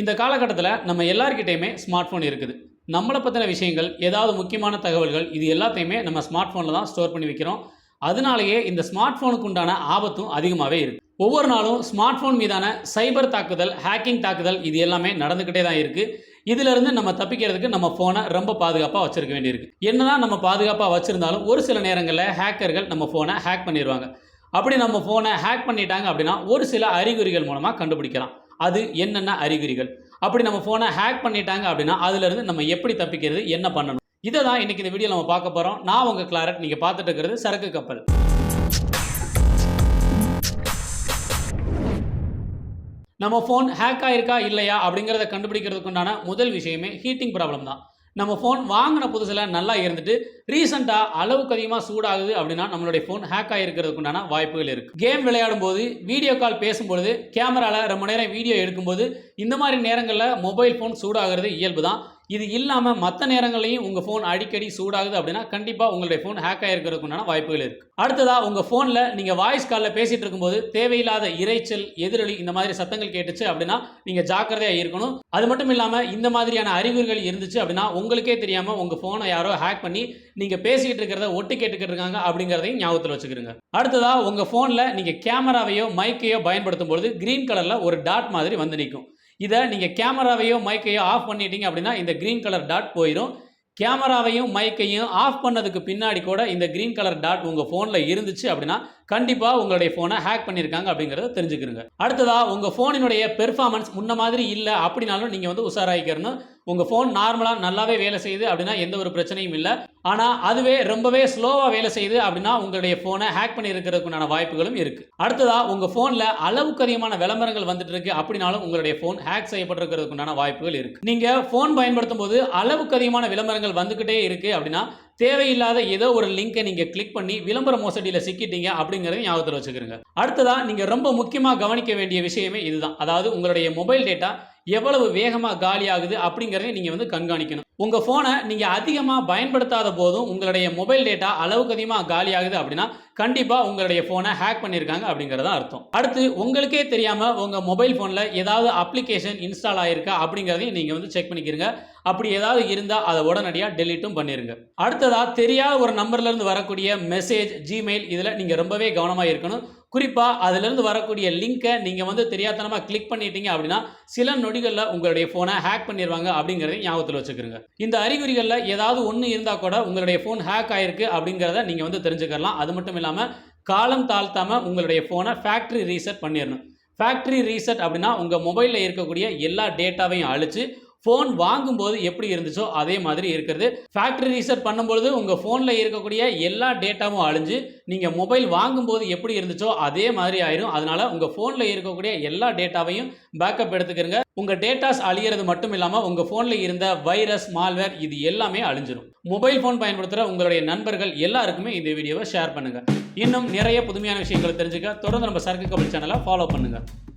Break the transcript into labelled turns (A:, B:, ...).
A: இந்த காலகட்டத்தில் நம்ம எல்லார்கிட்டயுமே ஸ்மார்ட் ஃபோன் இருக்குது. நம்மளை பற்றின விஷயங்கள் ஏதாவது முக்கியமான தகவல்கள் இது எல்லாத்தையுமே நம்ம ஸ்மார்ட் ஃபோனில் தான் ஸ்டோர் பண்ணி வைக்கிறோம். அதனாலேயே இந்த ஸ்மார்ட் ஃபோனுக்கு உண்டான ஆபத்தும் அதிகமாகவே இருக்குது ஒவ்வொரு நாளும் ஸ்மார்ட் ஃபோன் மீதான சைபர் தாக்குதல் ஹேக்கிங் தாக்குதல் இது எல்லாமே நடந்துக்கிட்டே தான் இருக்குது இதிலிருந்து நம்ம தப்பிக்கிறதுக்கு நம்ம ஃபோனை ரொம்ப பாதுகாப்பாக வச்சுருக்க வேண்டியிருக்கு. என்னதான் நம்ம பாதுகாப்பாக வச்சுருந்தாலும் ஒரு சில நேரங்களில் ஹேக்கர்கள் நம்ம ஃபோனை ஹேக் பண்ணிடுவாங்க அப்படி நம்ம ஃபோனை ஹேக் பண்ணிட்டாங்க அப்படின்னா ஒரு சில அறிகுறிகள் மூலமாக கண்டுபிடிக்கலாம். அது என்னென்ன அறிகுறிகள்? அப்படி நம்ம ஃபோனை ஹேக் பண்ணிட்டாங்க அப்படின்னா அதுலேருந்து நம்ம எப்படி தப்பிக்கிறது என்ன பண்ணணும்? இதை தான் இன்றைக்கி இந்த வீடியோ நம்ம பார்க்க போகிறோம் நான் உங்கள் கிளாரட் நீங்கள் பார்த்துட்டு இருக்கிறது சரக்கு கப்பல். நம்ம ஃபோன் ஹேக் ஆயிருக்கா இல்லையா அப்படிங்கிறத கண்டுபிடிக்கிறதுக்கு உண்டான முதல் விஷயமே ஹீட்டிங் ப்ராப்ளம் தான். நம்ம ஃபோன் வாங்கின புதுசில் நல்லா இருந்துட்டு ரீசெண்டாக அளவுக்கு அதிகமாக சூடாகுது அப்படின்னா நம்மளுடைய ஃபோன் ஹேக் ஆகிருக்கிறதுக்கு உண்டான வாய்ப்புகள் இருக்குது கேம் விளையாடும் போது வீடியோ கால் பேசும்பொழுது கேமராவில் ரொம்ப நேரம் வீடியோ எடுக்கும்போது இந்த மாதிரி நேரங்களில் மொபைல் ஃபோன் சூடாகிறது இயல்பு தான் இது இல்லாமல் மற்ற நேரங்களையும் உங்கள் ஃபோன் அடிக்கடி சூடாகுது அப்படின்னா கண்டிப்பாக உங்களுடைய ஃபோன் ஹேக் ஆகிருக்கிறதுக்குண்டான வாய்ப்புகள் இருக்குது அடுத்ததாக உங்கள் ஃபோனில் நீங்கள் வாய்ஸ் காலில் பேசிகிட்டு இருக்கும்போது தேவையில்லாத இரைச்சல் எதிரொலி இந்த மாதிரி சத்தங்கள் கேட்டுச்சு அப்படின்னா நீங்கள் ஜாக்கிரதையாக இருக்கணும். அது மட்டும் இல்லாமல் இந்த மாதிரியான அறிகுறிகள் இருந்துச்சு அப்படின்னா உங்களுக்கே தெரியாமல் உங்கள் ஃபோனை யாரோ ஹேக் பண்ணி நீங்கள் பேசிக்கிட்டு இருக்கிறத ஒட்டு கேட்டுக்கிட்டு இருக்காங்க அப்படிங்கிறதையும் ஞாபகத்தில் வச்சுக்கிறோங்க அடுத்ததாக உங்கள் ஃபோனில் நீங்கள் கேமராவையோ மைக்கையோ பயன்படுத்தும் பொழுது க்ரீன் கலரில் ஒரு டாட் மாதிரி வந்து நிற்கும் இதை நீங்கள் கேமராவையோ மைக்கையோ ஆஃப் பண்ணிட்டீங்க அப்படின்னா இந்த க்ரீன் கலர் டாட் போயிடும் கேமராவையும் மைக்கையும் ஆஃப் பண்ணதுக்கு பின்னாடி கூட இந்த க்ரீன் கலர் டாட் உங்கள் ஃபோனில் இருந்துச்சு அப்படின்னா கண்டிப்பாக உங்களுடைய ஃபோனை ஹேக் பண்ணியிருக்காங்க அப்படிங்கிறத தெரிஞ்சுக்கிறங்க அடுத்ததாக உங்கள் ஃபோனினுடைய பெர்ஃபார்மன்ஸ் முன்ன மாதிரி இல்லை அப்படின்னாலும் நீங்கள் வந்து உஷாராயிக்கிறணும் உங்கள் ஃபோன் நார்மலாக நல்லாவே வேலை செய்யுது அப்படின்னா எந்த ஒரு பிரச்சனையும் இல்லை. ஆனால் அதுவே ரொம்பவே ஸ்லோவாக வேலை செய்யுது அப்படின்னா உங்களுடைய ஃபோனை ஹேக் பண்ணியிருக்கிறதுக்குண்டான வாய்ப்புகளும் இருக்குது அடுத்ததாக உங்கள் ஃபோனில் அளவுக்கு அதிகமான விளம்பரங்கள் வந்துட்டு இருக்கு அப்படின்னாலும் உங்களுடைய ஃபோன் ஹேக் செய்யப்பட்டிருக்கிறதுக்குண்டான வாய்ப்புகள் இருக்குது நீங்கள் ஃபோன் பயன்படுத்தும் போது அளவுக்கு அதிகமான விளம்பரங்கள் வந்துக்கிட்டே இருக்குது அப்படின்னா தேவையில்லாத ஏதோ ஒரு லிங்கை நீங்கள் கிளிக் பண்ணி விளம்பர மோசடியில் சிக்கிட்டீங்க அப்படிங்கிறத ஞாபகத்தில் வச்சுக்கிறீங்க அடுத்ததாக நீங்கள் ரொம்ப முக்கியமாக கவனிக்க வேண்டிய விஷயமே இதுதான். அதாவது உங்களுடைய மொபைல் டேட்டா எவ்வளவு வேகமாக காலி ஆகுது அப்படிங்கிறதையும் நீங்கள் வந்து கண்காணிக்கணும். உங்கள் ஃபோனை நீங்கள் அதிகமாக பயன்படுத்தாத போதும் உங்களுடைய மொபைல் டேட்டா அளவுக்கு அதிகமாக காலி ஆகுது அப்படின்னா கண்டிப்பாக உங்களுடைய ஃபோனை ஹேக் பண்ணியிருக்காங்க அப்படிங்கிறதா அர்த்தம். அடுத்து உங்களுக்கே தெரியாமல் உங்கள் மொபைல் ஃபோனில் ஏதாவது அப்ளிகேஷன் இன்ஸ்டால் ஆகிருக்கா அப்படிங்கிறதையும் நீங்கள் வந்து செக் பண்ணிக்கிறங்க அப்படி ஏதாவது இருந்தால் அதை உடனடியாக டெலீட்டும் பண்ணிடுங்க அடுத்ததாக தெரியாத ஒரு நம்பர்லேருந்து வரக்கூடிய மெசேஜ் ஜிமெயில் இதில் நீங்கள் ரொம்பவே கவனமாக இருக்கணும். குறிப்பாக அதிலிருந்து வரக்கூடிய லிங்கை நீங்கள் வந்து தெரியாதனமாக கிளிக் பண்ணிட்டீங்க அப்படின்னா சில நொடிகளில் உங்களுடைய ஃபோனை ஹேக் பண்ணிடுவாங்க அப்படிங்கிறதையும் ஞாபகத்தில் வச்சுக்கிறோங்க இந்த அறிகுறிகளில் ஏதாவது ஒன்று இருந்தால் கூட உங்களுடைய ஃபோன் ஹேக் ஆயிருக்கு அப்படிங்கிறத நீங்கள் வந்து தெரிஞ்சுக்கலாம் அது மட்டும் இல்லாமல் காலம் தாழ்த்தாமல் உங்களுடைய ஃபோனை ஃபேக்ட்ரி ரீசெட் பண்ணிடணும் ஃபேக்ட்ரி ரீசெட் அப்படின்னா உங்கள் மொபைலில் இருக்கக்கூடிய எல்லா டேட்டாவையும் அழித்து ஃபோன் வாங்கும்போது எப்படி இருந்துச்சோ அதே மாதிரி இருக்கிறது. ஃபேக்ட்ரி ரீசெட் பண்ணும்பொழுது உங்கள் ஃபோனில் இருக்கக்கூடிய எல்லா டேட்டாவும் அழிஞ்சு நீங்கள் மொபைல் வாங்கும்போது எப்படி இருந்துச்சோ அதே மாதிரி ஆயிரும். அதனால உங்கள் ஃபோனில் இருக்கக்கூடிய எல்லா டேட்டாவையும் பேக்கப் எடுத்துக்கிறங்க உங்கள் டேட்டாஸ் அழியிறது மட்டும் இல்லாமல் உங்கள் ஃபோனில் இருந்த வைரஸ் மால்வேர் இது எல்லாமே அழிஞ்சிரும். மொபைல் ஃபோன் பயன்படுத்துகிற உங்களுடைய நண்பர்கள் எல்லாருக்குமே இந்த வீடியோவை ஷேர் பண்ணுங்கள் இன்னும் நிறைய புதுமையான விஷயங்களை தெரிஞ்சுக்க தொடர்ந்து நம்ம சரக்கு கபல் சேனலை ஃபாலோ பண்ணுங்கள்